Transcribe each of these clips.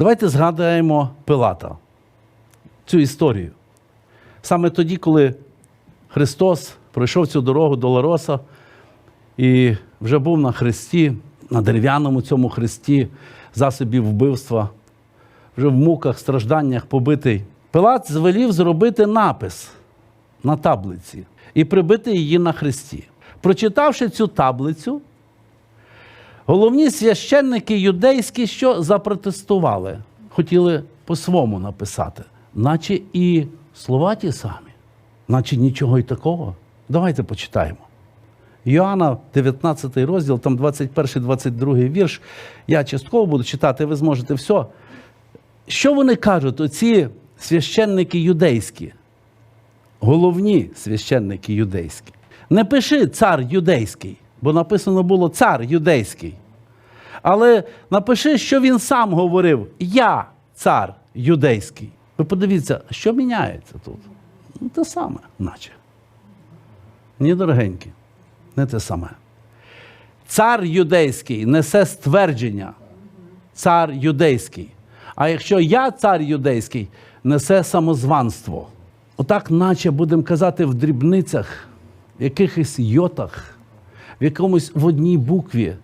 Давайте згадаємо Пилата, цю історію. Саме тоді, коли Христос пройшов цю дорогу до Лароса і вже був на хресті, на дерев'яному цьому хресті, засобів вбивства, вже в муках, стражданнях побитий. Пилат звелів зробити напис на таблиці і прибити її на хресті. Прочитавши цю таблицю, головні священники юдейські, що запротестували, хотіли по-свому написати, наче і слова ті самі, наче нічого й такого. Давайте почитаємо. Йоанна, 19 розділ, там 21-22 вірш. Я частково буду читати, ви зможете все. Що вони кажуть, оці священники юдейські, головні священники юдейські? Не пиши цар юдейський, бо написано було цар юдейський. Але напиши, що він сам говорив: Я цар юдейський. Ви подивіться, що міняється тут? Ну, те саме, наче. Ні, дорогенькі, не те саме. Цар юдейський несе ствердження. Цар юдейський. А якщо я цар юдейський, несе самозванство. Отак, наче будемо казати, в дрібницях, в якихось йотах, в якомусь в одній букві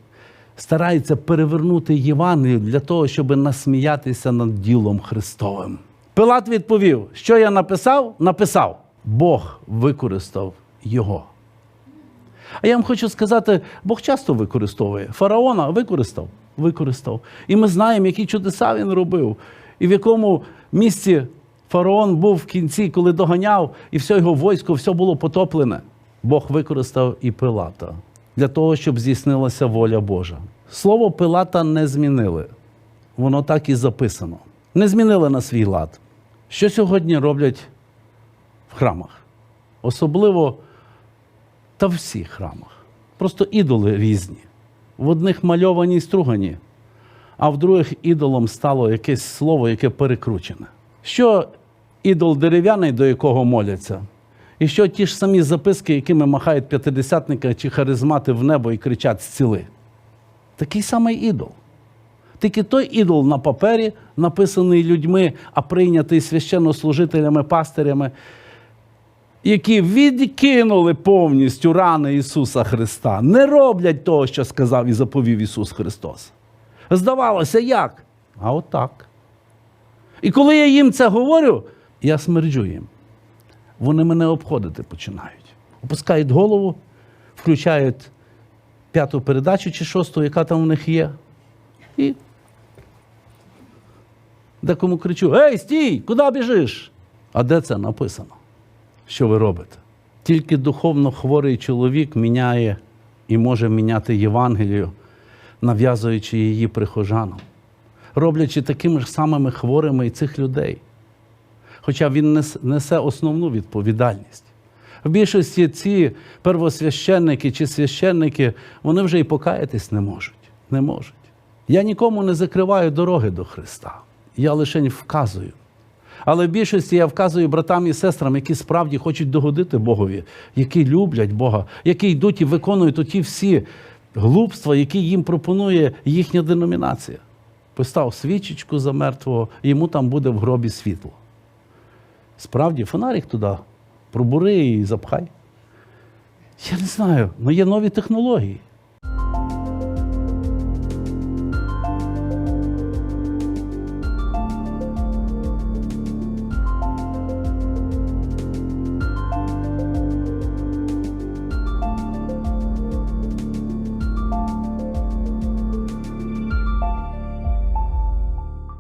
старається перевернути Євангелію для того, щоб насміятися над ділом Христовим. Пилат відповів: що я написав? Написав. Бог використав його. А я вам хочу сказати, Бог часто використовує. Фараона використав, використав. І ми знаємо, які чудеса він робив, і в якому місці фараон був в кінці, коли доганяв, і все його військо, все було потоплене. Бог використав і Пилата для того, щоб здійснилася воля Божа. Слово Пилата не змінили. Воно так і записано. Не змінили на свій лад. Що сьогодні роблять в храмах? Особливо та в всіх храмах. Просто ідоли різні. В одних мальовані й стругані, а в других ідолом стало якесь слово, яке перекручене. Що ідол дерев'яний, до якого моляться, і що ті ж самі записки, якими махають п'ятидесятника чи харизмати в небо і кричать зціли. Такий самий ідол. Тільки той ідол на папері, написаний людьми, а прийнятий священнослужителями, пастирями, які відкинули повністю рани Ісуса Христа, не роблять того, що сказав і заповів Ісус Христос. Здавалося, як? А отак. І коли я їм це говорю, я смерджу їм. Вони мене обходити починають. Опускають голову, включають п'яту передачу чи шосту, яка там у них є. І декому кричу: Ей, стій! Куди біжиш? А де це написано? Що ви робите? Тільки духовно хворий чоловік міняє і може міняти Євангелію, нав'язуючи її прихожанам, роблячи такими ж самими хворими і цих людей. Хоча він несе основну відповідальність. В більшості ці первосвященники чи священники, вони вже і покаятись не можуть. Не можуть. Я нікому не закриваю дороги до Христа. Я лише вказую. Але в більшості я вказую братам і сестрам, які справді хочуть догодити Богові, які люблять Бога, які йдуть і виконують оті всі глупства, які їм пропонує їхня деномінація. Постав свічечку за мертвого, йому там буде в гробі світло. Справді, фонарик туди пробури і запхай. Я не знаю, але є нові технології.